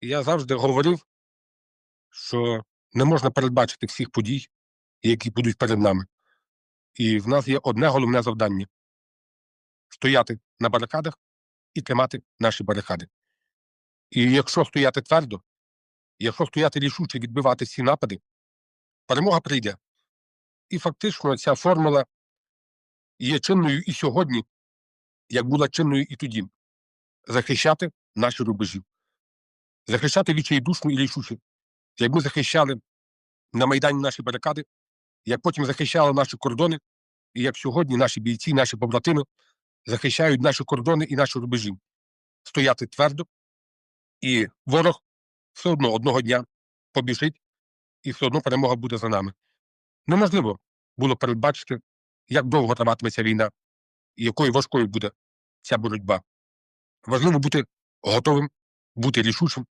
Я завжди говорив, що не можна передбачити всіх подій, які будуть перед нами. І в нас є одне головне завдання стояти на барикадах і тримати наші барикади. І якщо стояти твердо, якщо стояти рішуче відбивати всі напади, перемога прийде. І фактично ця формула є чинною і сьогодні, як була чинною і тоді. Захищати наші рубежі, захищати відчайдушно і рішуче. Як ми захищали на Майдані наші барикади, як потім захищали наші кордони, і як сьогодні наші бійці, наші побратими захищають наші кордони і наші рубежі. Стояти твердо, і ворог все одно одного дня побіжить, і все одно перемога буде за нами. Неможливо було передбачити, як довго триватиметься війна і якою важкою буде ця боротьба. Важливо бути готовим, бути рішучим